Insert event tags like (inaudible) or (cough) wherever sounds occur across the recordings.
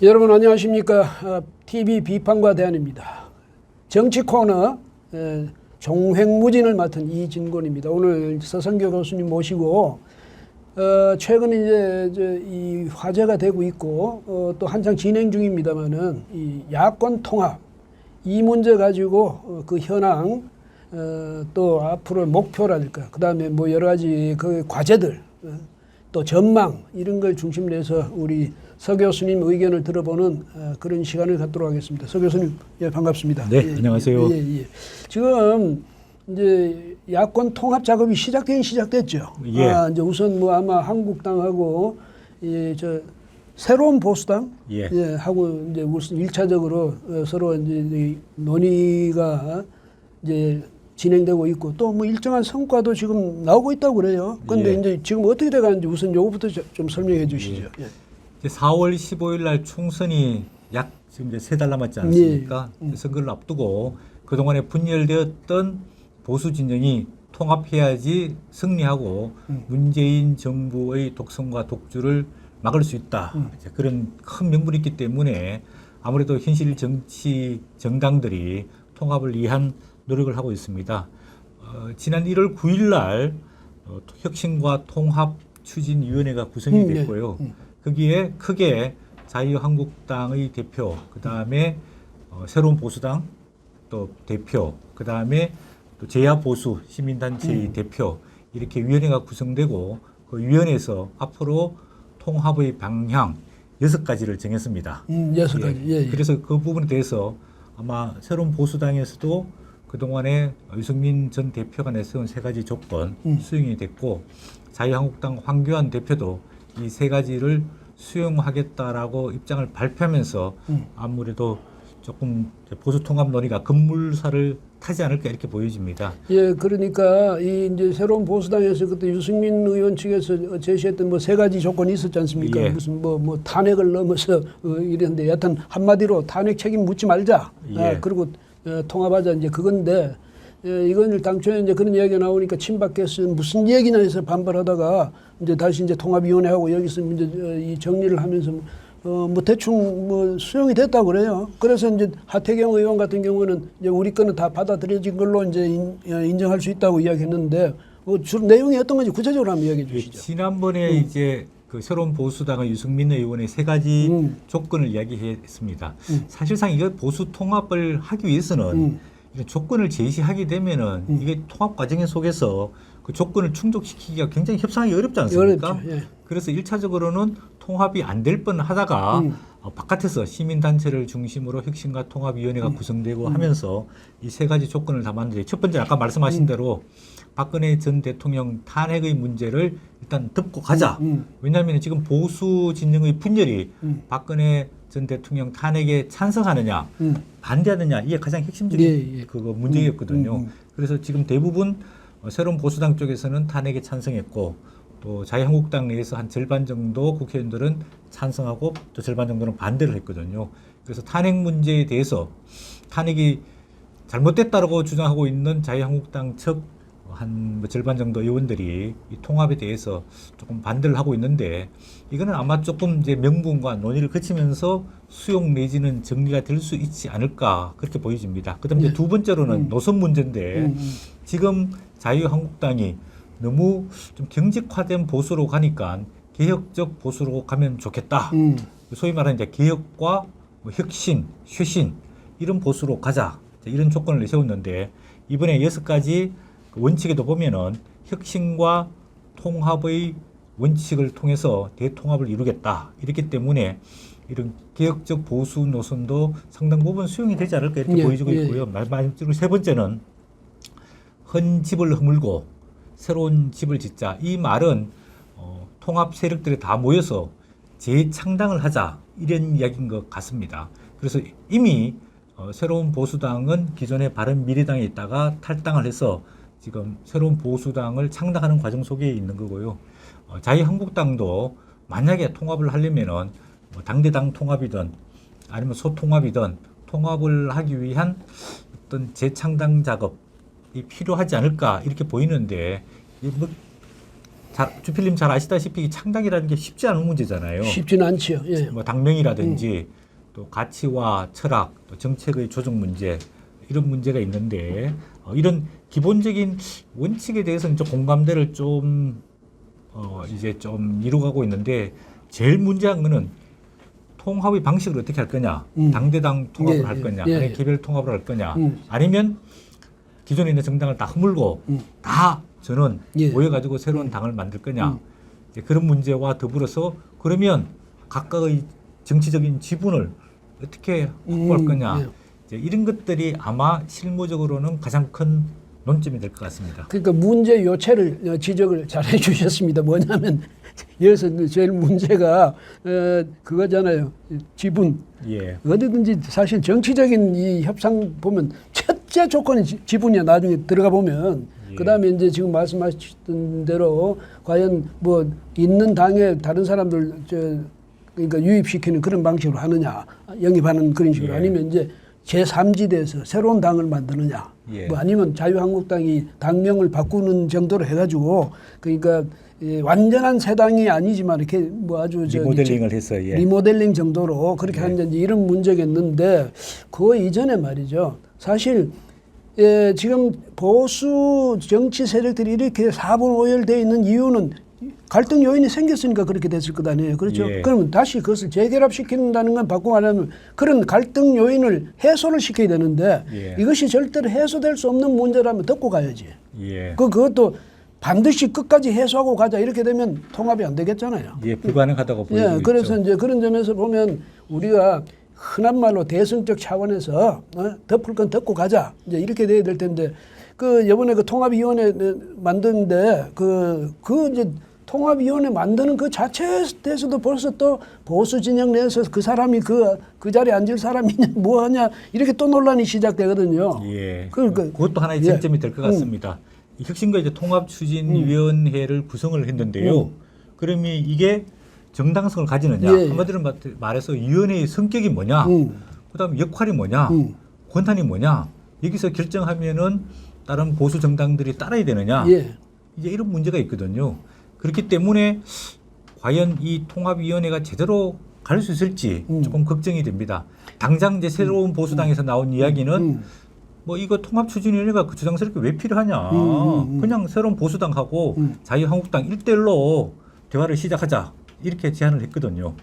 여러분 안녕하십니까? 아, TV 비판과 대안입니다. 정치 코너 에, 종횡무진을 맡은 이진곤입니다. 오늘 서성교 교수님 모시고 어, 최근 이제 저, 이 화제가 되고 있고 어, 또 한창 진행 중입니다만은 이 야권 통합 이 문제 가지고 어, 그 현황 어, 또 앞으로 목표라든가 그다음에 뭐 여러 가지 그 과제들 어, 또 전망 이런 걸 중심으로 해서 우리 서 교수님 의견을 들어보는 어, 그런 시간을 갖도록 하겠습니다. 서 교수님 예 반갑습니다. 네, 예, 안녕하세요. 예, 예. 지금 이제 야권 통합 작업이 시작되긴 시작됐죠. 예. 아, 이제 우선 뭐 아마 한국당하고 이저 새로운 보수당 예. 하고 이제 무슨 일차적으로 어, 서로 이제 이 논의가 이제 진행되고 있고 또 뭐 일정한 성과도 지금 나오고 있다고 그래요. 그런데 예. 이제 지금 어떻게 돼 가는지 우선 요거부터 저- 좀 설명해 주시죠. 예. 이제 4월 15일 날 총선이 약 지금 이제 세 달 남았지 않습니까? 예. 선거를 앞두고 그동안에 분열되었던 보수 진영이 통합해야지 승리하고 음. 문재인 정부의 독성과 독주를 막을 수 있다. 음. 이제 그런 큰 명분이 있기 때문에 아무래도 현실 정치 정당들이 통합을 위한 노력을 하고 있습니다. 어, 지난 1월 9일 날 어, 혁신과 통합 추진위원회가 구성이 음, 네. 됐고요. 음. 거기에 크게 자유한국당의 대표, 그 다음에 어, 새로운 보수당 또 대표, 그 다음에 또 제야 보수 시민단체의 음. 대표 이렇게 위원회가 구성되고 그 위원회에서 앞으로 통합의 방향 여섯 가지를 정했습니다. 음, 여섯 가지. 예, 예. 그래서 그 부분에 대해서 아마 새로운 보수당에서도 그동안에 유승민 전 대표가 내세운 세 가지 조건 음. 수용이 됐고 자유한국당 황교안 대표도 이 세 가지를 수용하겠다라고 입장을 발표하면서 음. 아무래도 조금 보수 통합 논의가 급물살을 타지 않을까 이렇게 보여집니다. 예, 그러니까 이 이제 새로운 보수당에서 그때 유승민 의원 측에서 제시했던 뭐 세 가지 조건이 있었지 않습니까? 예. 무슨 뭐 뭐 탄핵을 넘어서 어, 이랬는데 여튼 한마디로 탄핵 책임 묻지 말자. 예. 아, 그리고 어, 통합하자 이제 그건데 예, 이건 당초에 이제 그런 이야기가 나오니까 친박에서 무슨 얘기나 해서 반발하다가 이제 다시 이제 통합위원회하고 여기서 이제 어, 이 정리를 하면서 어, 뭐 대충 뭐 수용이 됐다고 그래요. 그래서 이제 하태경 의원 같은 경우는 이제 우리 거는 다 받아들여진 걸로 이제 인, 어, 인정할 수 있다고 이야기했는데 어, 주로 내용이 어떤 건지 구체적으로 한번 이야기해 예, 주시죠. 지난번에 이제 그 새로운 보수당의 유승민 의원의 세 가지 음. 조건을 이야기했습니다. 음. 사실상 이거 보수 통합을 하기 위해서는 음. 조건을 제시하게 되면은 음. 이게 통합 과정 속에서 그 조건을 충족시키기가 굉장히 협상하기 어렵지 않습니까? 어렵죠. 예. 그래서 일차적으로는 통합이 안 될 뻔 하다가 음. 어, 바깥에서 시민단체를 중심으로 혁신과 통합위원회가 음. 구성되고 하면서 이 세 가지 조건을 담았는데 첫 번째 아까 말씀하신 음. 대로 박근혜 전 대통령 탄핵의 문제를 일단 덮고 가자. 음, 왜냐하면 지금 보수 진영의 분열이 음, 박근혜 전 대통령 탄핵에 찬성하느냐 음. 반대하느냐 이게 가장 핵심적인 예, 예. 그거 문제였거든요. 음, 음, 음. 그래서 지금 대부분 어, 새로운 보수당 쪽에서는 탄핵에 찬성했고 또 자유한국당 내에서 한 절반 정도 국회의원들은 찬성하고 또 절반 정도는 반대를 했거든요. 그래서 탄핵 문제에 대해서 탄핵이 잘못됐다고 주장하고 있는 자유한국당 측 한뭐 절반 정도 의원들이 이 통합에 대해서 조금 반대를 하고 있는데 이거는 아마 조금 이제 명분과 논의를 거치면서 수용 내지는 정리가 될 수 있지 않을까 그렇게 보여집니다. 그다음에 네. 두 번째로는 음. 노선 문제인데 음, 음. 지금 자유한국당이 너무 좀 경직화된 보수로 가니까 개혁적 보수로 가면 좋겠다. 음. 소위 말하는 이제 개혁과 뭐 혁신, 쇄신 이런 보수로 가자 이런 조건을 세웠는데 이번에 여섯 가지 그 원칙에도 보면은 혁신과 통합의 원칙을 통해서 대통합을 이루겠다 이렇기 때문에 이런 개혁적 보수 노선도 상당 부분 수용이 되지 않을까 이렇게 예, 보여지고 예, 있고요. 마지막으로 세 번째는 헌 집을 허물고 새로운 집을 짓자 이 말은 어, 통합 세력들이 다 모여서 재창당을 하자 이런 이야기인 것 같습니다. 그래서 이미 어, 새로운 보수당은 기존의 바른 미래당에 있다가 탈당을 해서 지금 새로운 보수당을 창당하는 과정 속에 있는 거고요. 어, 자유한국당도 만약에 통합을 하려면은 뭐 당대당 통합이든 아니면 소통합이든 통합을 하기 위한 어떤 재창당 작업이 필요하지 않을까 이렇게 보이는데 이뭐 자, 주필님 잘 아시다시피 이 창당이라는 게 쉽지 않은 문제잖아요. 쉽지는 않지요. 예. 뭐 당명이라든지 또 가치와 철학, 또 정책의 조정 문제 이런 문제가 있는데 어, 이런 기본적인 원칙에 대해서는 좀 공감대를 좀 어, 이제 좀 이루어가고 있는데 제일 문제한 거는 통합의 방식을 어떻게 할 거냐, 음. 당대당 통합을 예, 할 예, 거냐, 예, 아니면 예. 개별 통합을 할 거냐, 음. 아니면 기존에 있는 정당을 다 허물고 음. 다 저는 예. 모여가지고 새로운 당을 만들 거냐 음. 이제 그런 문제와 더불어서 그러면 각각의 정치적인 지분을 어떻게 확보할 음, 거냐 예. 이런 것들이 아마 실무적으로는 가장 큰 논점이 될 것 같습니다. 그러니까 문제 요체를 어, 지적을 잘 해주셨습니다. 뭐냐면 (laughs) 여기서 그 제일 문제가 어, 그거잖아요. 지분 예, 어디든지 사실 정치적인 이 협상 보면 첫째 조건이 지- 지분이야. 나중에 들어가 보면 예. 그다음에 이제 지금 말씀하셨던 대로 과연 뭐 있는 당에 다른 사람들 저 그러니까 유입시키는 그런 방식으로 하느냐 영입하는 그런 식으로 예. 아니면 이제 제3지대에서 새로운 당을 만드느냐 예. 뭐 아니면 자유한국당이 당명을 바꾸는 정도로 해가지고 그러니까 예, 완전한 새 당이 아니지만 이렇게 뭐 아주 저 리모델링을 해서 예, 리모델링 정도로 그렇게 네. 하는 이런 문제겠는데 그 이전에 말이죠. 사실 예, 지금 보수 정치 세력들이 이렇게 사분 오열되어 있는 이유는 갈등 요인이 생겼으니까 그렇게 됐을 것 아니에요. 그렇죠? 예. 그러면 다시 그것을 재결합시킨다는 건 바꾸고 하려면 그런 갈등 요인을 해소를 시켜야 되는데 예. 이것이 절대로 해소될 수 없는 문제라면 덮고 가야지. 예, 그 그것도 반드시 끝까지 해소하고 가자 이렇게 되면 통합이 안 되겠잖아요. 예, 불가능하다고 보이고 예, 그래서 있죠. 이제 그런 점에서 보면 우리가 흔한 말로 대승적 차원에서 어, 덮을 건 덮고 가자 이제 이렇게 돼야 될 텐데 그 이번에 그 통합위원회 만드는데 그그 이제 통합위원회 만드는 그 자체에 대해서도 벌써 또 보수 진영 내에서 그 사람이 그, 그 자리에 앉을 사람이냐 (laughs) 뭐 하냐 이렇게 또 논란이 시작되거든요. 예, 그러니까 그것도 하나의 예. 쟁점이 될것 음. 같습니다. 이 혁신과 이제 통합추진위원회를 구성을 했는데요. 음. 그러면 이게 정당성을 가지느냐, 예, 예. 한마디로 말- 말해서 위원회의 성격이 뭐냐, 음. 그 다음에 역할이 뭐냐, 음. 권한이 뭐냐, 여기서 결정하면은 다른 보수 정당들이 따라야 되느냐, 예. 이제 이런 문제가 있거든요. 그렇기 때문에 과연 이 통합위원회가 제대로 갈 수 있을지 음. 조금 걱정이 됩니다. 당장 이제 새로운 보수당에서 나온 이야기는 음. 뭐 이거 통합 추진위원회가 그 주장스럽게 왜 필요하냐. 음, 음, 음. 그냥 새로운 보수당하고 음. 자유한국당 일대일로 대화를 시작하자. 이렇게 제안을 했거든요.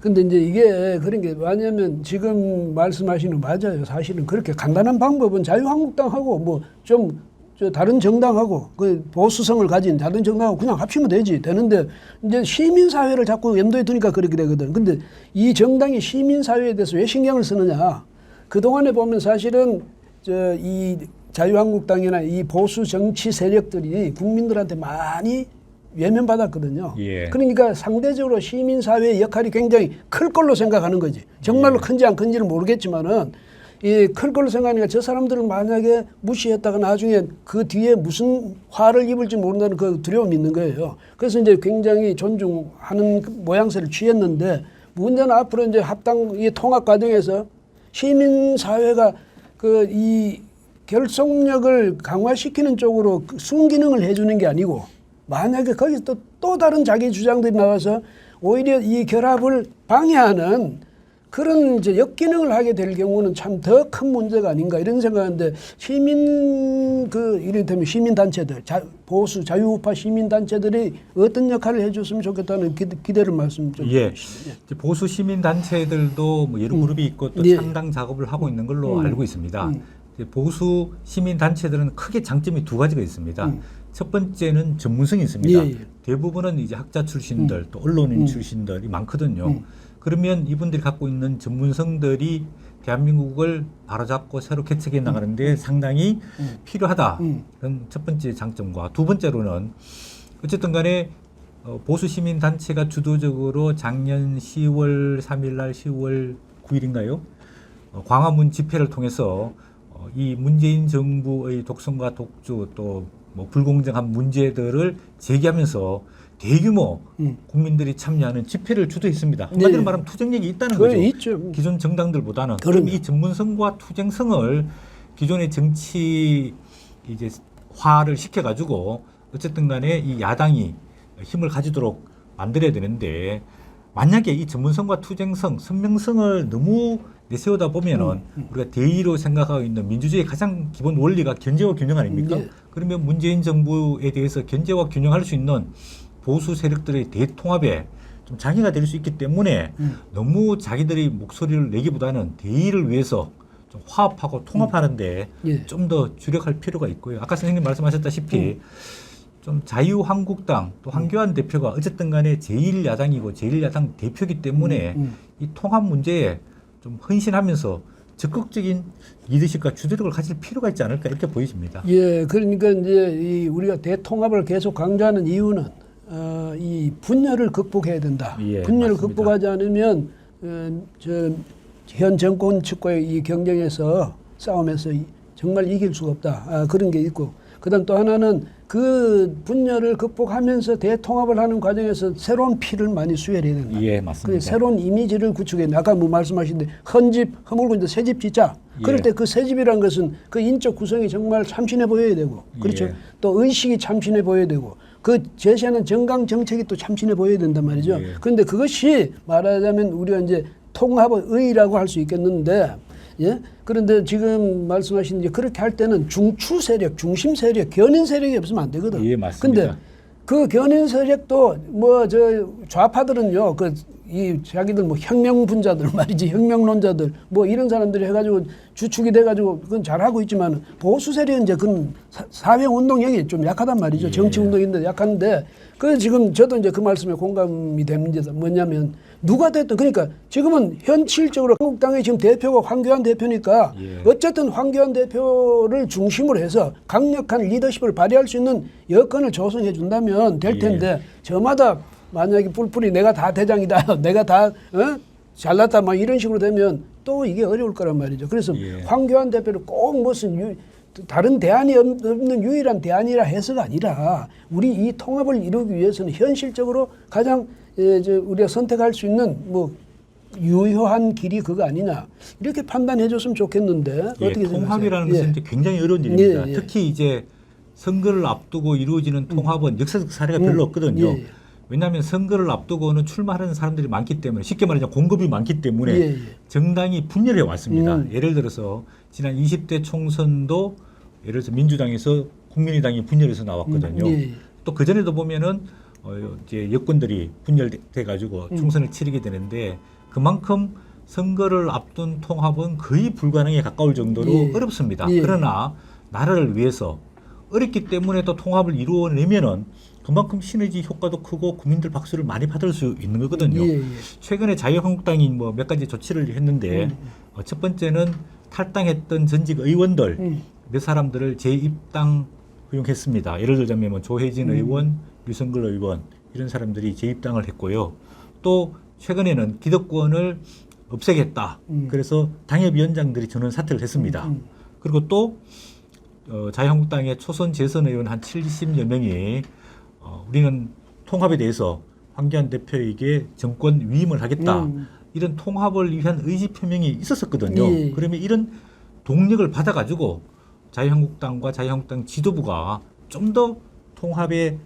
근데 이제 이게 그런 게 뭐냐면 지금 말씀하시는 거 맞아요. 사실은 그렇게 간단한 방법은 자유한국당하고 뭐 좀 다른 정당하고 그 보수성을 가진 다른 정당하고 그냥 합치면 되지 되는데 이제 시민 사회를 자꾸 염두에 두니까 그렇게 되거든. 근데 이 정당이 시민 사회에 대해서 왜 신경을 쓰느냐? 그 동안에 보면 사실은 저 이 자유한국당이나 이 보수 정치 세력들이 국민들한테 많이 외면받았거든요. 예. 그러니까 상대적으로 시민 사회의 역할이 굉장히 클 걸로 생각하는 거지. 정말로 예. 큰지 안 큰지는 모르겠지만은 이 클 걸로 생각하니까 저 사람들을 만약에 무시했다가 나중에 그 뒤에 무슨 화를 입을지 모른다는 그 두려움이 있는 거예요. 그래서 이제 굉장히 존중하는 그 모양새를 취했는데 문제는 앞으로 이제 합당 이 통합 과정에서 시민 사회가 그 이 결속력을 강화시키는 쪽으로 그 순기능을 해주는 게 아니고 만약에 거기서 또, 또 다른 자기 주장들이 나와서 오히려 이 결합을 방해하는 그런 이제 역기능을 하게 될 경우는 참 더 큰 문제가 아닌가 이런 생각하는데 시민 그 이를테면 시민 단체들 자, 보수 자유우파 시민 단체들이 어떤 역할을 해줬으면 좋겠다는 기대, 기대를 말씀 좀 예. 이제 보수 시민 단체들도 뭐 여러 그룹이 있고 또 예. 창당 작업을 하고 있는 걸로 음. 알고 있습니다. 음. 보수 시민 단체들은 크게 장점이 두 가지가 있습니다. 음. 첫 번째는 전문성이 있습니다. 예, 예. 대부분은 이제 학자 출신들 또 언론인 음. 출신들이 많거든요. 음. 그러면 이분들이 갖고 있는 전문성들이 대한민국을 바로잡고 새로 개척해 나가는데 상당히 음. 필요하다. 음. 그런 첫 번째 장점과 두 번째로는 어쨌든 간에 어, 보수 시민 단체가 주도적으로 작년 10월 3일 날 10월 9일인가요? 어, 광화문 집회를 통해서 어, 이 문재인 정부의 독선과 독주 또 뭐 불공정한 문제들을 제기하면서 대규모 음. 국민들이 참여하는 집회를 주도했습니다. 한마디로 네. 말하면 투쟁력이 있다는 거죠. 있죠. 기존 정당들보다는 그럼요. 그럼 이 전문성과 투쟁성을 기존의 정치 이제 화를 시켜가지고 어쨌든 간에 이 야당이 힘을 가지도록 만들어야 되는데 만약에 이 전문성과 투쟁성, 선명성을 너무 내세우다 보면은 우리가 대의로 생각하고 있는 민주주의의 가장 기본 원리가 견제와 균형 아닙니까? 네. 그러면 문재인 정부에 대해서 견제와 균형할 수 있는 보수 세력들의 대통합에 좀 장애가 될 수 있기 때문에 음. 너무 자기들이 목소리를 내기보다는 대의를 위해서 좀 화합하고 통합하는데 예. 좀더 주력할 필요가 있고요. 아까 선생님 말씀하셨다시피 음. 좀 자유한국당 또 황교안 대표가 어쨌든 간에 제1야당이고 제1야당 대표기 때문에 음, 이 통합 문제에 좀 헌신하면서 적극적인 리더십과 주도력을 가질 필요가 있지 않을까 이렇게 보여집니다. 예, 그러니까 이제 이 우리가 대통합을 계속 강조하는 이유는 어, 이 분열을 극복해야 된다. 예, 분열을 맞습니다. 극복하지 않으면 어, 저현 정권 측과의 이 경쟁에서 싸움에서 이- 정말 이길 수가 없다. 아, 그런 게 있고, 그다음 또 하나는 그 분열을 극복하면서 대통합을 하는 과정에서 새로운 피를 많이 수혈해야 된다. 예, 그 맞습니다. 새로운 이미지를 구축해. 아까 뭐 말씀하신데 헌집 허물고 이제 새집 짓자. 그럴 예. 때그 새집이란 것은 그 인적 구성이 정말 참신해 보여야 되고, 그렇죠. 예. 또 의식이 참신해 보여야 되고, 그 제시하는 정강 정책이 또 참신해 보여야 된단 말이죠. 예. 그런데 그것이 말하자면 우리가 이제 통합의 의라고 할 수 있겠는데, 예. 그런데 지금 말씀하신 이제 그렇게 할 때는 중추 세력, 중심 세력, 견인 세력이 없으면 안 되거든. 예, 맞습니다. 근데 그 견인 세력도 뭐 저 좌파들은요 그 이 자기들 뭐 혁명 분자들 (laughs) 말이지 혁명론자들 뭐 이런 사람들이 해가지고 주축이 돼가지고 그건 잘하고 있지만 보수 세력은 이제 그건 사- 사회 운동력이 좀 약하단 말이죠 예. 정치 운동인데 약한데 그 지금 저도 이제 그 말씀에 공감이 됩니다 뭐냐면 누가 됐든 그러니까 지금은 현실적으로 한국당의 지금 대표가 황교안 대표니까 예. 어쨌든 황교안 대표를 중심으로 해서 강력한 리더십을 발휘할 수 있는 여건을 조성해 준다면 될 예. 텐데 저마다 만약에 뿔뿔이 내가 다 대장이다 (laughs) 내가 다 어? 잘났다 막 이런 식으로 되면 또 이게 어려울 거란 말이죠 그래서 예. 황교안 대표를 꼭 무슨 유, 다른 대안이 없- 없는 유일한 대안이라 해서가 아니라 우리 이 통합을 이루기 위해서는 현실적으로 가장 예, 저 우리가 선택할 수 있는 뭐 유효한 길이 그거 아니냐 이렇게 판단해 줬으면 좋겠는데 예, 어떻게 통합이라는? 것은 예. 이제 굉장히 어려운 일입니다. 예, 예. 특히 이제 선거를 앞두고 이루어지는 통합은 역사적 사례가 별로 음, 없거든요. 예, 예. 왜냐하면 선거를 앞두고는 출마하는 사람들이 많기 때문에 쉽게 말하자면 공급이 많기 때문에 예, 예. 정당이 분열해 왔습니다. 음. 예를 들어서 지난 20대 총선도 예를 들어서 민주당에서 국민의당이 분열해서 나왔거든요. 음, 예, 예. 또그 전에도 보면은 어, 이제 여권들이 분열돼 가지고 음. 총선을 치르게 되는데 그만큼 선거를 앞둔 통합은 거의 불가능에 가까울 정도로 예. 어렵습니다. 예. 그러나 나라를 위해서 어렵기 때문에 또 통합을 이루어내면은 그만큼 시너지 효과도 크고 국민들 박수를 많이 받을 수 있는 거거든요. 예, 예. 최근에 자유한국당이 뭐 몇 가지 조치를 했는데 음. 어, 첫 번째는 탈당했던 전직 의원들 음. 몇 사람들을 재입당 허용했습니다. 예를 들자면 뭐 조혜진 음. 의원, 유성글 의원 이런 사람들이 재입당을 했고요. 또 최근에는 기득권을 없애겠다. 음. 그래서 당협위원장들이 전원 사퇴를 했습니다. 음. 그리고 또 어, 자유한국당의 초선 재선 의원 한 70여 명이 어, 우리는 통합에 대해서 황교안 대표에게 정권 위임을 하겠다. 음. 이런 통합을 위한 의지 표명이 있었었거든요. 예. 그러면 이런 동력을 받아가지고 자유한국당과 자유한국당 지도부가 좀 더 통합에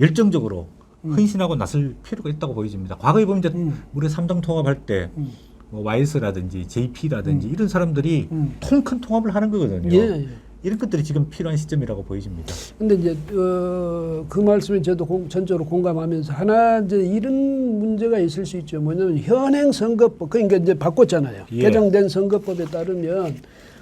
열정적으로 헌신하고 나설 필요가 있다고 보여집니다. 과거에 보면 이제 음. 우리 삼당 통합할 때 음. 뭐 YS라든지 JP라든지 이런 사람들이 음. 통큰 통합을 하는 거거든요. 예, 예. 이런 것들이 지금 필요한 시점이라고 보여집니다. 근데 이제 어, 그 말씀에 저도 공, 전적으로 공감하면서 하나 이제 이런 문제가 있을 수 있죠. 뭐냐면 현행 선거법 그러니까 이제 바꿨잖아요. 예. 개정된 선거법에 따르면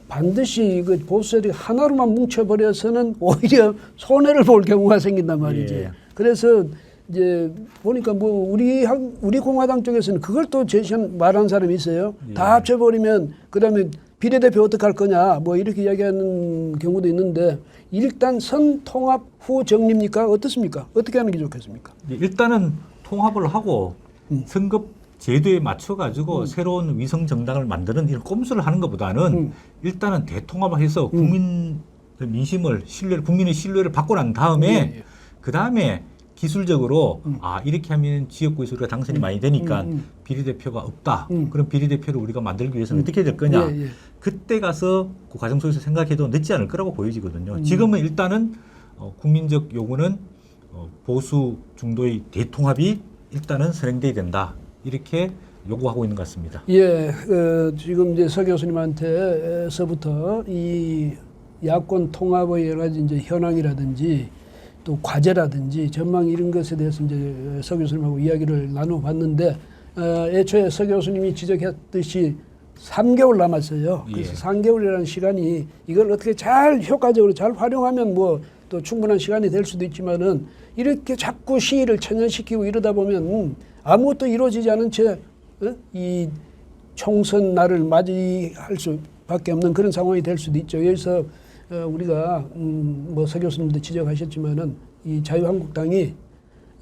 반드시 그 보수세력 하나로만 뭉쳐버려서는 오히려 손해를 볼 경우가 생긴단 말이지. 예. 그래서 이제 보니까 뭐 우리 한- 우리 공화당 쪽에서는 그걸 또 제시한 말한 사람이 있어요. 예. 다 합쳐버리면 그다음에 비례대표 어떻게 할 거냐 뭐 이렇게 이야기하는 경우도 있는데 일단 선 통합 후 정리입니까 어떻습니까? 어떻게 하는 게 좋겠습니까? 이제 일단은 통합을 하고 음. 선거 제도에 맞춰 가지고 새로운 위성 정당을 만드는 이런 꼼수를 하는 것보다는 음. 일단은 대통합을 해서 국민 민심을 신뢰 국민의 신뢰를 받고 난 다음에 예, 예. 그 다음에 기술적으로 아 이렇게 하면 지역구에서 우리가 당선이 많이 되니까 음, 음. 비례대표가 없다. 음. 그럼 비례대표를 우리가 만들기 위해서는 어떻게 해야 될 거냐? 예, 예. 그때 가서 그 과정 속에서 생각해도 늦지 않을 거라고 보여지거든요. 음. 지금은 일단은 어, 국민적 요구는 어, 보수 중도의 대통합이 일단은 선행돼야 된다 이렇게 요구하고 있는 것 같습니다. 예, 어, 지금 이제 서 교수님한테서부터 이 야권 통합의 여러 가지 이제 현황이라든지 또 과제라든지 전망 이런 것에 대해서 이제 서 교수님하고 이야기를 나눠봤는데 어, 애초에 서 교수님이 지적했듯이 3개월 남았어요. 그래서 예. 3개월이라는 시간이 이걸 어떻게 잘 효과적으로 잘 활용하면 뭐 또 충분한 시간이 될 수도 있지만은 이렇게 자꾸 시일을 천연시키고 이러다 보면 아무것도 이루어지지 않은 채 어? 이 총선 날을 맞이할 수밖에 없는 그런 상황이 될 수도 있죠. 여기서 어, 우리가 음, 뭐서 교수님도 지적하셨지만은 이 자유한국당이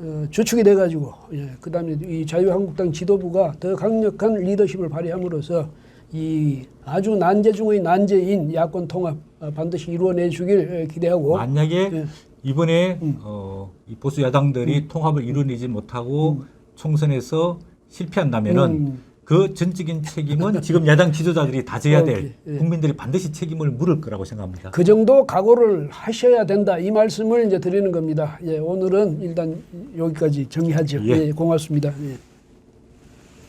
어, 주축이 돼가지고 예, 그다음에 이 자유한국당 지도부가 더 강력한 리더십을 발휘함으로써 이 아주 난제 중의 난제인 야권 통합 어, 반드시 이루어내주길 예, 기대하고 만약에 예. 이번에 음. 어, 이 보수 야당들이 통합을 이뤄내지 못하고 총선에서 실패한다면은 음. 그 전적인 책임은 지금 야당 지도자들이 다 져야 될. 예. 국민들이 반드시 책임을 물을 거라고 생각합니다. 그 정도 각오를 하셔야 된다 이 말씀을 이제 드리는 겁니다. 예, 오늘은 일단 여기까지 정리하죠. 예. 예, 고맙습니다. 예.